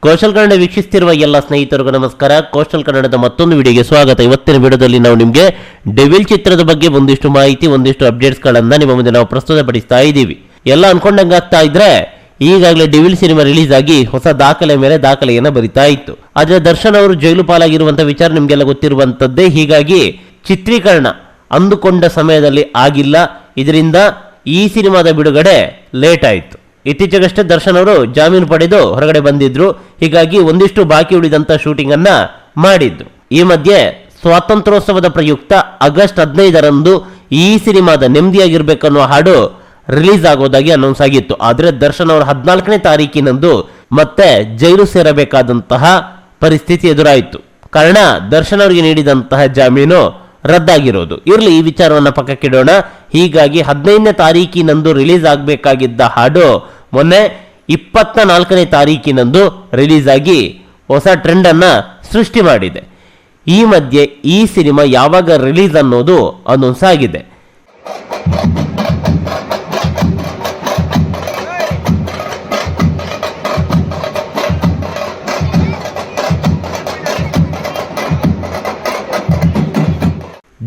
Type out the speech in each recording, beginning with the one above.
ಕೋಶಲ್ ಕನ್ನಡ ವೀಕ್ಷಿಸ್ತಿರುವ ಎಲ್ಲ ಸ್ನೇಹಿತರಿಗೂ ನಮಸ್ಕಾರ. ಕೋಶಲ್ ಕನ್ನಡದ ಮತ್ತೊಂದು ವಿಡಿಯೋಗೆ ಸ್ವಾಗತ. ಇವತ್ತಿನ ವಿಡಿಯೋದಲ್ಲಿ ನಾವು ನಿಮಗೆ ಡೆವಿಲ್ ಚಿತ್ರದ ಬಗ್ಗೆ ಒಂದಿಷ್ಟು ಮಾಹಿತಿ, ಒಂದಿಷ್ಟು ಅಪ್ಡೇಟ್ಸ್ಗಳನ್ನು ನಿಮ್ಮ ಮುಂದೆ ನಾವು ಪ್ರಸ್ತುತಪಡಿಸ್ತಾ ಇದ್ದೀವಿ. ಎಲ್ಲ ಅನ್ಕೊಂಡಂಗೆ ಆಗ್ತಾ ಇದ್ರೆ ಈಗಾಗಲೇ ಡಿವಿಲ್ ಸಿನಿಮಾ ರಿಲೀಸ್ ಆಗಿ ಹೊಸ ದಾಖಲೆ ಮೇಲೆ ದಾಖಲೆಯನ್ನು ಬರಿತಾ ಇತ್ತು. ಆದರೆ ದರ್ಶನ್ ಅವರು ಜೈಲು ಪಾಲಾಗಿರುವಂತಹ ವಿಚಾರ ನಿಮಗೆಲ್ಲ ಗೊತ್ತಿರುವಂತದ್ದೇ ಹೀಗಾಗಿ ಚಿತ್ರೀಕರಣ ಅಂದುಕೊಂಡ ಸಮಯದಲ್ಲಿ ಆಗಿಲ್ಲ. ಇದರಿಂದ ಈ ಸಿನಿಮಾದ ಬಿಡುಗಡೆ ಲೇಟ್ ಆಯಿತು. ಇತ್ತೀಚೆಗಷ್ಟೇ ದರ್ಶನ್ ಅವರು ಜಾಮೀನು ಪಡೆದು ಹೊರಗಡೆ ಬಂದಿದ್ರು. ಹೀಗಾಗಿ ಒಂದಿಷ್ಟು ಬಾಕಿ ಉಳಿದಂತ ಶೂಟಿಂಗ್ ಅನ್ನ ಮಾಡಿದ್ರು ಈ ಮಧ್ಯೆ ಸ್ವಾತಂತ್ರ್ಯೋತ್ಸವದ ಪ್ರಯುಕ್ತ ಆಗಸ್ಟ್ ಹದಿನೈದರಂದು ಈ ಸಿನಿಮಾದ ನೆಮ್ಮದಿಯಾಗಿರ್ಬೇಕನ್ನೋ ಹಾಡು ರಿಲೀಸ್ ಆಗೋದಾಗಿ ಅನೌನ್ಸ್ ಆಗಿತ್ತು. ಆದರೆ ದರ್ಶನ್ ಅವರು ಹದಿನಾಲ್ಕನೇ ತಾರೀಕಿನಂದು ಮತ್ತೆ ಜೈಲು ಸೇರಬೇಕಾದಂತಹ ಪರಿಸ್ಥಿತಿ ಎದುರಾಯಿತು. ಕಾರಣ ದರ್ಶನ್ ಅವರಿಗೆ ನೀಡಿದಂತಹ ಜಾಮೀನು ರದ್ದಾಗಿರೋದು. ಇರಲಿ, ಈ ವಿಚಾರವನ್ನು ಪಕ್ಕಕ್ಕಿಡೋಣ ಹೀಗಾಗಿ ಹದಿನೈದನೇ ತಾರೀಕಿನಂದು ರಿಲೀಸ್ ಆಗಬೇಕಾಗಿದ್ದ ಹಾಡು ಮೊನ್ನೆ ಇಪ್ಪತ್ತ ನಾಲ್ಕನೇ ತಾರೀಕಿನಂದು ರಿಲೀಸ್ ಆಗಿ ಹೊಸ ಟ್ರೆಂಡ್ ಅನ್ನ ಸೃಷ್ಟಿ ಮಾಡಿದೆ. ಈ ಮಧ್ಯೆ ಈ ಸಿನಿಮಾ ಯಾವಾಗ ರಿಲೀಸ್ ಅನ್ನೋದು ಅನೌನ್ಸ್ ಆಗಿದೆ.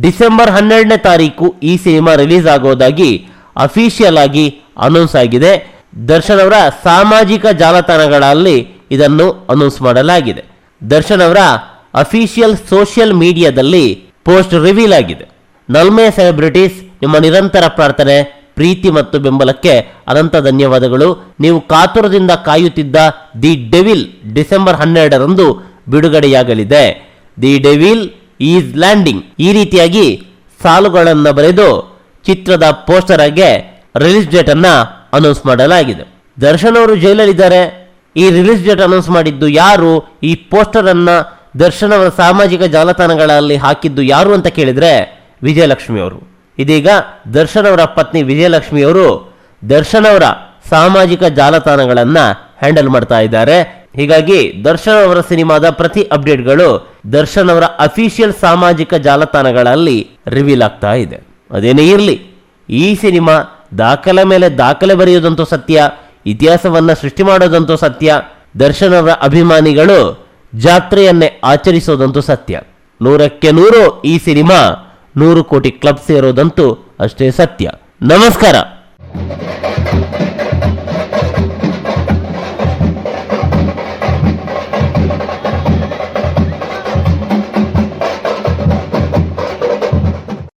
ಡಿಸೆಂಬರ್ ಹನ್ನೆರಡನೇ ತಾರೀಕು ಈ ಸಿನಿಮಾ ರಿಲೀಸ್ ಆಗೋದಾಗಿ ಅಫಿಷಿಯಲ್ ಆಗಿ ಅನೌನ್ಸ್ ಆಗಿದೆ. ದರ್ಶನ್ ಅವರ ಸಾಮಾಜಿಕ ಜಾಲತಾಣಗಳಲ್ಲಿ ಇದನ್ನು ಅನೌನ್ಸ್ ಮಾಡಲಾಗಿದೆ. ದರ್ಶನ್ ಅವರ ಅಫಿಷಿಯಲ್ ಸೋಷಿಯಲ್ ಮೀಡಿಯಾದಲ್ಲಿ ಪೋಸ್ಟ್ ರಿವೀಲ್ ಆಗಿದೆ. ನಲ್ಮೆ ಸೆಲೆಬ್ರಿಟೀಸ್, ನಿಮ್ಮ ನಿರಂತರ ಪ್ರಾರ್ಥನೆ, ಪ್ರೀತಿ ಮತ್ತು ಬೆಂಬಲಕ್ಕೆ ಅನಂತ ಧನ್ಯವಾದಗಳು. ನೀವು ಕಾತುರದಿಂದ ಕಾಯುತ್ತಿದ್ದ ದಿ ಡೆವಿಲ್ ಡಿಸೆಂಬರ್ ಹನ್ನೆರಡರಂದು ಬಿಡುಗಡೆಯಾಗಲಿದೆ. The devil is landing. ಈ ರೀತಿಯಾಗಿ ಸಾಲುಗಳನ್ನು ಬರೆದು ಚಿತ್ರದ ಪೋಸ್ಟರ್ ಆಗಿ ರಿಲೀಸ್ ಡೇಟ್ ಅನ್ನ ಅನೌನ್ಸ್ ಮಾಡಲಾಗಿದೆ. ದರ್ಶನ್ ಅವರು ಜೈಲಲ್ಲಿದ್ದಾರೆ ಈ ರಿಲೀಸ್ ಡೇಟ್ ಅನೌನ್ಸ್ ಮಾಡಿದ್ದು ಯಾರು? ಈ ಪೋಸ್ಟರ್ ಅನ್ನ ದರ್ಶನ್ ಅವರ ಸಾಮಾಜಿಕ ಜಾಲತಾಣಗಳಲ್ಲಿ ಹಾಕಿದ್ದು ಯಾರು ಅಂತ ಕೇಳಿದ್ರೆ ವಿಜಯಲಕ್ಷ್ಮಿ ಅವರು. ಇದೀಗ ದರ್ಶನ್ ಅವರ ಪತ್ನಿ ವಿಜಯಲಕ್ಷ್ಮಿ ಅವರು ದರ್ಶನ್ ಅವರ ಸಾಮಾಜಿಕ ಜಾಲತಾಣಗಳನ್ನ ಹ್ಯಾಂಡಲ್ ಮಾಡ್ತಾ ಇದ್ದಾರೆ. ಹೀಗಾಗಿ ದರ್ಶನ್ ಅವರ ಸಿನಿಮಾದ ಪ್ರತಿ ಅಪ್ಡೇಟ್ಗಳು ದರ್ಶನ್ ಅವರ ಅಫಿಷಿಯಲ್ ಸಾಮಾಜಿಕ ಜಾಲತಾಣಗಳಲ್ಲಿ ರಿವೀಲ್ ಆಗ್ತಾ ಇದೆ. ಅದೇನೇ ಇರಲಿ, ಈ ಸಿನಿಮಾ ದಾಖಲೆ ಮೇಲೆ ದಾಖಲೆ ಬರೆಯೋದಂತೂ ಸತ್ಯ, ಇತಿಹಾಸವನ್ನ ಸೃಷ್ಟಿ ಮಾಡೋದಂತೂ ಸತ್ಯ, ದರ್ಶನ್ ಅವರ ಅಭಿಮಾನಿಗಳು ಜಾತ್ರೆಯನ್ನೇ ಆಚರಿಸೋದಂತೂ ಸತ್ಯ. ನೂರಕ್ಕೆ ನೂರು ಈ ಸಿನಿಮಾ ನೂರು ಕೋಟಿ ಕ್ಲಬ್ ಸೇರೋದಂತೂ ಅಷ್ಟೇ ಸತ್ಯ. ನಮಸ್ಕಾರ!